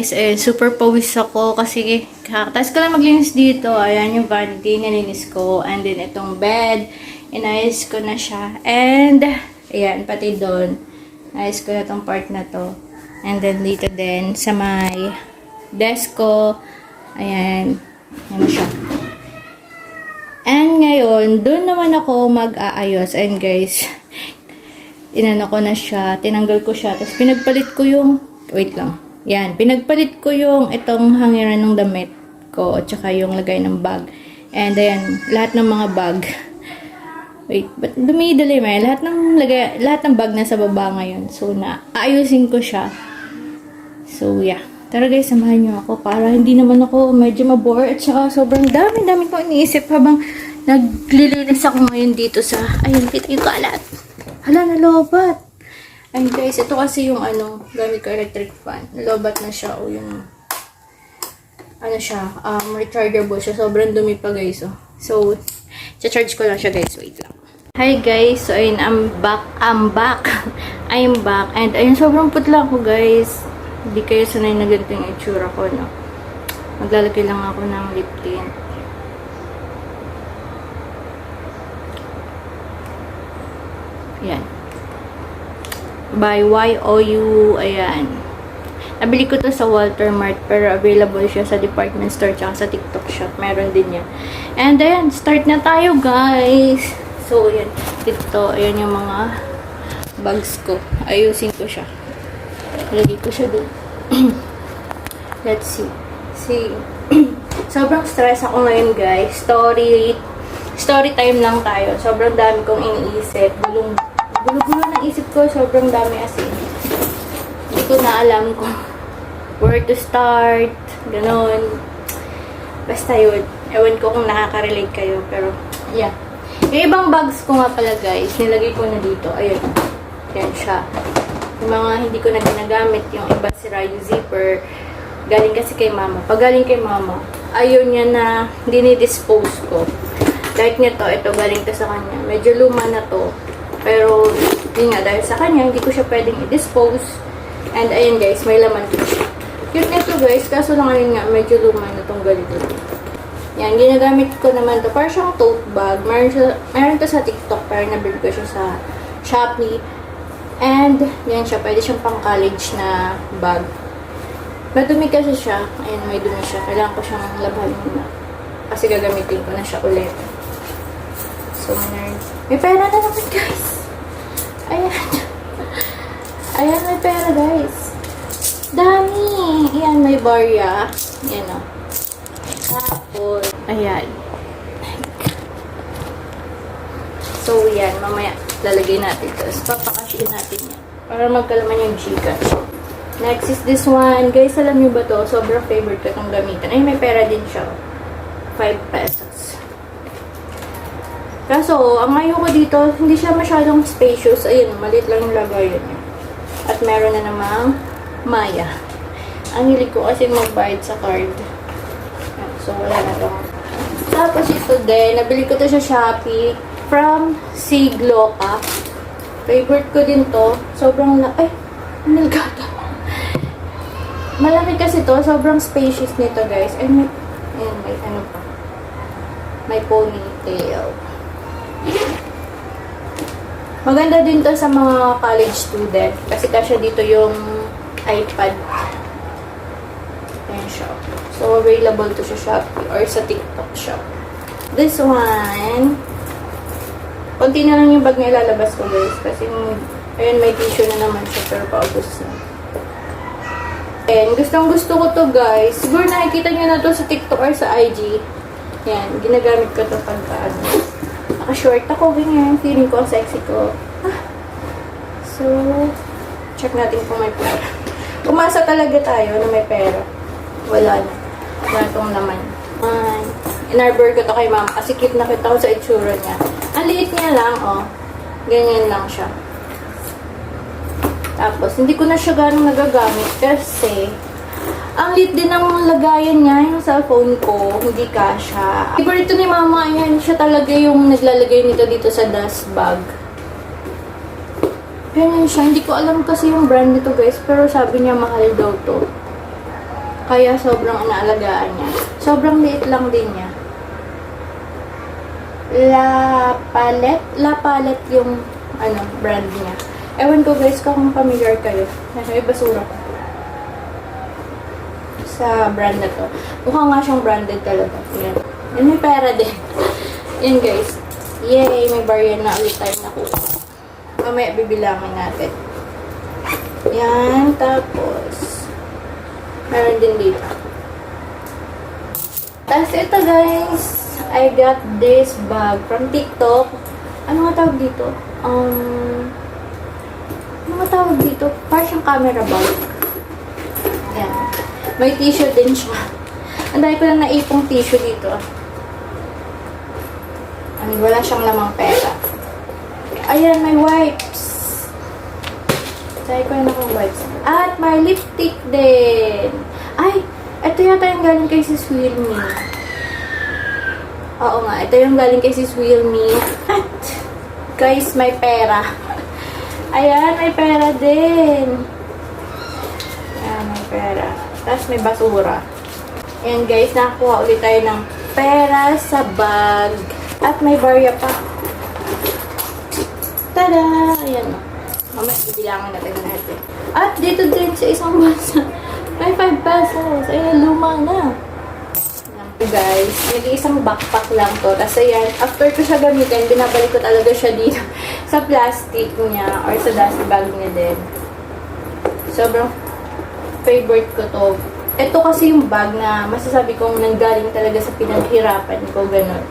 guys, eh, super pawis ako kasi kakatapos ko lang maglinis dito. Ayan yung vanity, nilinis ko. And then itong bed, inayos ko na siya. And, ayan, pati doon. Ayos ko na tong part na to. And then dito din, sa may desk ko. Ayan, yan siya. And ngayon, doon naman ako mag-aayos. And guys, inano ko na siya, tinanggal ko siya, tapos pinagpalit ko yung, wait lang, yan, pinagpalit ko yung itong hangiran ng damit ko, at saka yung lagay ng bag. And ayan, lahat ng mga bag. Wait, ba't dumidali may? Lahat ng lagay, lahat ng bag nasa baba ngayon. So, na, aayusin ko siya. So, yeah. Tara guys, samahan niyo ako para hindi naman ako medyo mabore at saka sobrang dami-dami ko iniisip habang naglilinis ako ngayon dito sa, ayun, kita yung kalat. Hala, nalobat. Ayun guys, ito kasi yung ano, gamit ko electric fan. Nalobat na siya o yung, ano siya, um, rechargeable siya. Sobrang dumi pa guys, oh. So, charge ko lang siya guys, wait lang. Hi guys, so ayun, I'm back, I'm back, I'm back, and ayun, sobrang putla ko guys. Hindi kayo sanay na ganito yung itsura ko, no? Maglalagay lang ako ng lip tint. Yan. By YOU, ayan. Nabili ko to sa Walter Mart pero available siya sa department store tsaka sa TikTok shop. Meron din yan. And ayan, start na tayo guys. So, ayan. Dito, ayan yung mga bags ko. Ayusin ko siya. Lagay ko siya doon. Let's see. See. Sobrang stress ako ngayon guys. Story story time lang tayo. Sobrang dami kong iniisip. Bulong, gulo-gulo ng isip ko. Sobrang dami as in. Hindi ko na alam kung where to start. Ganon. Basta yun. Ewan ko kung nakaka-relate kayo. Pero, yeah. Yung ibang bags ko nga pala guys, nilagay ko na dito. Ayun. Yan siya. Yung mga hindi ko na ginagamit, yung iba sira yung zipper. Galing kasi kay mama. Pag galing kay mama, ayun niya na dinidispose ko. Like nito, ito galing to sa kanya. Medyo luma na to. Pero, yun nga, dahil sa kanya, hindi ko siya pwedeng i-dispose. And ayun guys, may laman din siya. Cute nito guys, kaso lang ayun nga, medyo luma na tong ganito. Yan, ginagamit ko naman to. Para siyang tote bag. Meron, siya, meron to sa TikTok, pero nabili ko siya sa Shopee. And, yan siya, pwede siyang pang college na bag. Madumi kasi siya. Ayun, may dumi siya. Kailangan ko siyang labahan muna. Kasi gagamitin ko na siya ulit. So, nerd. May pera na naman, guys. Ayan. Ayan, may pera, guys. Dami. Ayan, may barya. Ayan, o. Tapos, ayan. So, yan. Mamaya, lalagay natin. Tapos, papakashin natin yan. Para magkalaman yung Gcash. Next is this one. Guys, alam niyo ba to? Sobrang favorite ko itong gamitan. Ay, may pera din siya. 5 pesos. Kaso, ang ayaw ko dito, hindi siya masyadong spacious. Ayun, maliit lang yung lagayan niya. At meron na namang Maya. Ang hilig ko kasi magbayad sa card. So, wala na to. Tapos ito din, nabili ko to sa Shopee from Sigloka. Favorite ko din to. Sobrang la... Ay, nilgata. Malaki kasi to. Sobrang spacious nito, guys. Ay, may... Ayan, may ano pa. May ponytail. Maganda din to sa mga college student. Kasi kasya dito yung iPad. Ayan siya. So, available to sa Shopee or sa TikTok shop. This one, konti na lang yung bag na ilalabas ko guys. Kasi, ayun, may tissue na naman siya pero paubos na. And gustong gusto ko to guys. Siguro nakikita nyo na to sa TikTok or sa IG. Yan, ginagamit ko to pagka ano. Naka-short ako, ganyan. Feeling ko sexy ko. Ah. So, check natin kung may pera. Umasa talaga tayo na may pera. Wala na. Wala tong laman. Ay, inarbor ko to kay mama kasi cute na kita ko sa itsura niya. Ang liit niya lang, oh. Ganyan lang siya. Tapos, hindi ko na siya ganong nagagamit kasi ang lit din ng lagayan niya, yung cellphone ko, hindi kasha. Favorite ni mama yan, siya talaga yung naglalagay nito dito sa dust bag. Ganyan siya, hindi ko alam kasi yung brand nito guys, pero sabi niya mahal daw to. Kaya sobrang inaalagaan niya. Sobrang liit lang din niya. La Palette? La Palette yung ano, brand niya. Ewan ko guys kung familiar kayo. May basura pa. Sa brand na to. Mukha nga siyang branded talaga. Yan. Yan may pera din. Yan guys. Yay! May barya na ulit tayo nakuha. Mamaya bibilangin natin. Yan. Tapos, meron din dito. Tapos ito guys, I got this bag from TikTok. Ano nga tawag dito? Um, ano nga tawag dito? Parang siyang camera bag. May tissue din siya. Ang dahil ko lang naipong tissue dito. And wala siyang lamang pera. Ayan, may wipes. Dahil ko lang akong wipes. At may lipstick din. Ay, ito yata yung galing kay Sis Wilmy. Oo nga, ito yung galing kay Sis Wilmy. At, guys, may pera. Ayan, may pera din. Tapos may basura. Ayan guys, nakakuha ulit tayo ng pera sa bag. At may barya pa. Tada! Ayan. Mamaya, bibilangan natin natin. At dito din sa isang basa, may 5 pesos. Ayan, luma na. Ayan guys, nag-iisang backpack lang to. Tapos ayan, after ko siya gamitin, binabalik ko talaga siya dito sa plastic niya or sa dust bag niya din. Sobrang favorite ko to. Ito kasi yung bag na masasabi kong nanggaling talaga sa pinaghirapan ko, ganun.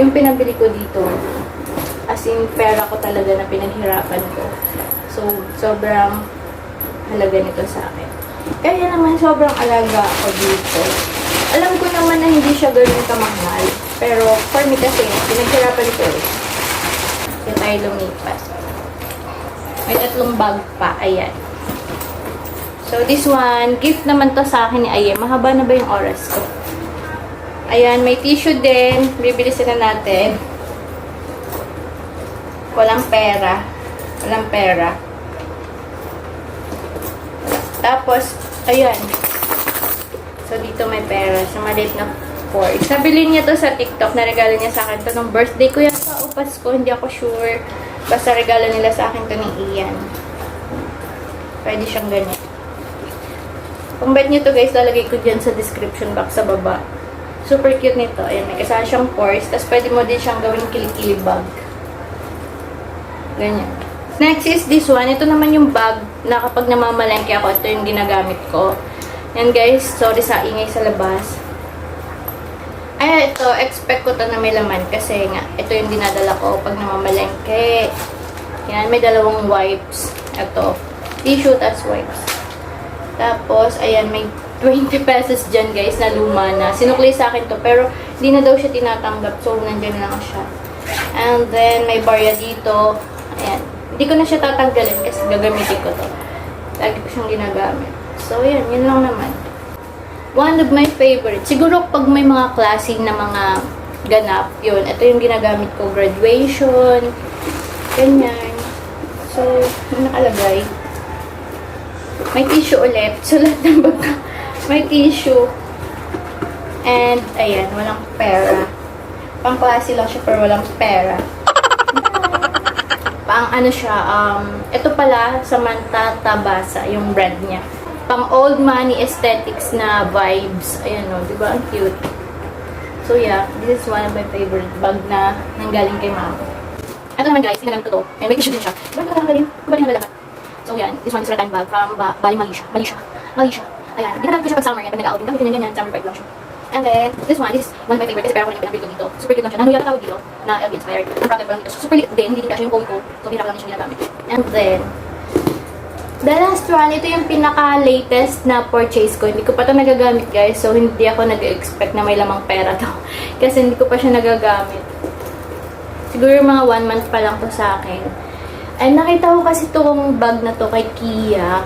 Yung pinabili ko dito, as in, pera ko talaga na pinaghirapan ko. So, sobrang halaga nito sa akin. Kaya naman, sobrang alaga ako dito. Alam ko naman na hindi siya ganun kamahal. Pero, for me kasi, pinaghirapan ko eh. Kaya tayo lumipat. May tatlong bag pa. Ayan. So, this one, gift naman to sa akin ni Aye. Mahaba na ba yung oras ko? Ayan, may tissue din. Bibilisin na natin. Walang pera. Walang pera. Tapos, ayan. So, dito may pera. Sa maliit na fork. Nabili niya to sa TikTok. Naregalo niya sa akin to nung birthday ko yata o Pasko. Hindi ako sure. Basta regalo nila sa akin to ni Ian. Pwede siyang ganyan. Kung bet nyo to guys, lalagay ko dyan sa description box sa baba. Super cute nito. Ayan, may kasama siyang purse. Tapos pwede mo din siyang gawing kilikili bag. Ganyan. Next is this one. Ito naman yung bag na kapag namamalengke ako, ito yung ginagamit ko. Yan guys, sorry sa ingay sa labas. Ay, ito, expect ko to na may laman kasi nga, ito yung dinadala ko pag namamalengke. Yan, may dalawang wipes. Ito, tissue, tas wipes. Tapos, ayan, may 20 pesos dyan, guys, na luma na. Sinukli sa akin to, pero hindi na daw siya tinatanggap. So, nandyan lang siya. And then, may barya dito. Ayan. Hindi ko na siya tatanggalin kasi gagamitin ko to. Lagi ko siyang ginagamit. So, ayan. Yun lang naman. One of my favorite. Siguro, pag may mga klase na mga ganap, yun. Ito yung ginagamit ko. Graduation. Ganyan. So, yung nakalagay. May tissue ulit. So, lahat ng bag may tissue. And, ayan, walang pera. Pang klase lang siya, pero walang pera. Pang ano siya, um, ito pala, Samantha Tabasa, yung brand niya. Pang old money aesthetics na vibes. Ayan o, di ba? Ang cute. So yeah, this is one of my favorite bag na nanggaling kay mama. Ito naman guys, ginagamit ko to. And may tissue din siya. Diba nakakagaling? Kumaling na lahat. So yan, this one is rattan bag from ba Bali, Malaysia. Malaysia. Malaysia. Ayan, ginagamit ko siya pag summer yan. Pag nag-outing, gamit ko ganyan, summer bag lang siya. And then, this one, this is one of my favorite kasi pero ko yung pinabili ko dito. Super cute lang siya. Nano yata tawag dito na LB inspired. Ang product lang dito. So, super lit din. Hindi din kasi yung phone ko. So, hirap lang siya ginagamit. And then, the last one, ito yung pinaka-latest na purchase ko. Hindi ko pa ito nagagamit guys. So, hindi ako nag-expect na may lamang pera to. kasi hindi ko pa siya nagagamit. Siguro mga one month pa lang to sa akin. And nakita ko kasi itong bag na to kay Kia.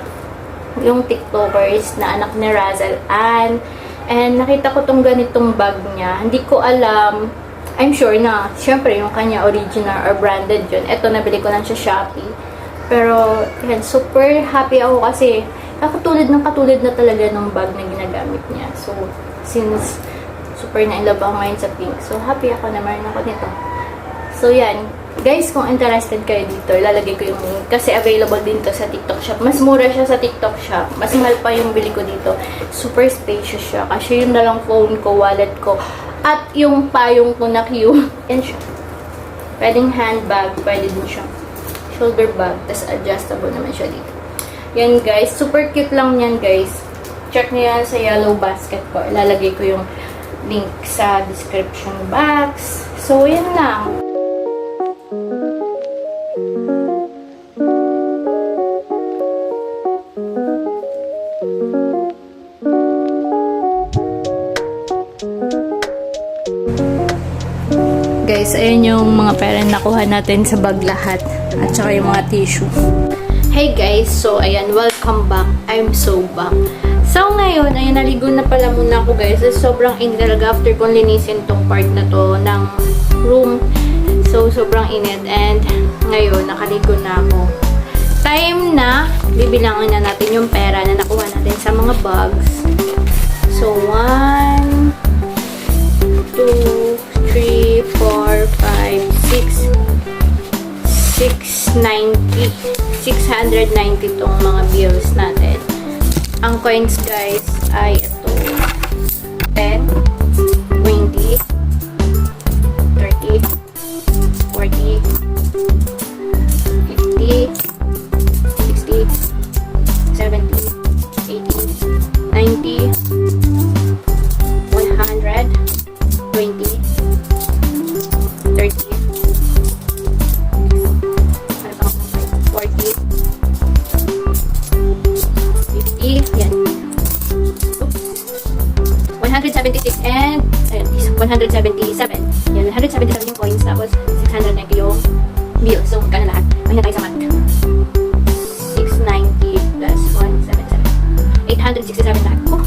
Yung TikTokers na anak ni Razal Ann. And nakita ko tong ganitong bag niya. Hindi ko alam. I'm sure na, syempre, yung kanya original or branded yun. Ito, nabili ko lang sa Shopee. Pero, yan, super happy ako kasi Kakatulad ng katulad na talaga ng bag na ginagamit niya. So, since super na in love ako ngayon sa pink. So, happy ako na meron ako nito. So, yan. Guys, kung interested kayo dito, ilalagay ko yung link. Kasi available din to sa TikTok shop. Mas mura siya sa TikTok shop. Mas mahal pa yung bili ko dito. Super spacious siya. Kasi yun na lang phone ko, wallet ko. At yung payong ko na Q. Yan. Pwedeng handbag. Pwede din siya. Shoulder bag. Tapos adjustable naman siya dito. Yan guys. Super cute lang yan guys. Check nyo sa yellow basket ko. Ilalagay ko yung link sa description box. So, yan lang. Mga pera na nakuha natin sa bag lahat. At saka yung mga tissue. Hey guys, so ayan, welcome back. I'm so back. So ngayon, ayan, naligo na pala muna ako guys. Sobrang init talaga after kong linisin tong part na to ng room. So, sobrang init. And ngayon, nakaligo na ako. Time na, bibilangan na natin yung pera na nakuha natin sa mga bags. So, one, 690 tong mga bills natin. Ang coins guys ay Mahina tayo sa math. 690 plus 177. 867 lahat. Oh.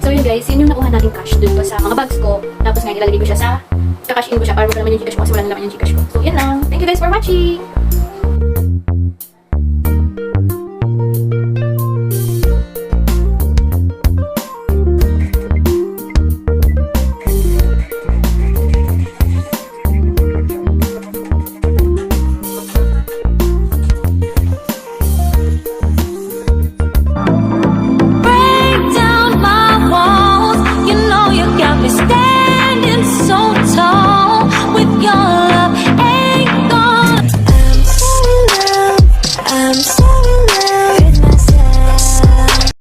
So yun guys, yun yung nakuha natin cash dun sa mga bags ko. Tapos ngayon ilalagay ko siya sa, kakash in ko siya para wala naman yung Gcash ko kasi wala na naman yung Gcash ko. So yun lang. Thank you guys for watching!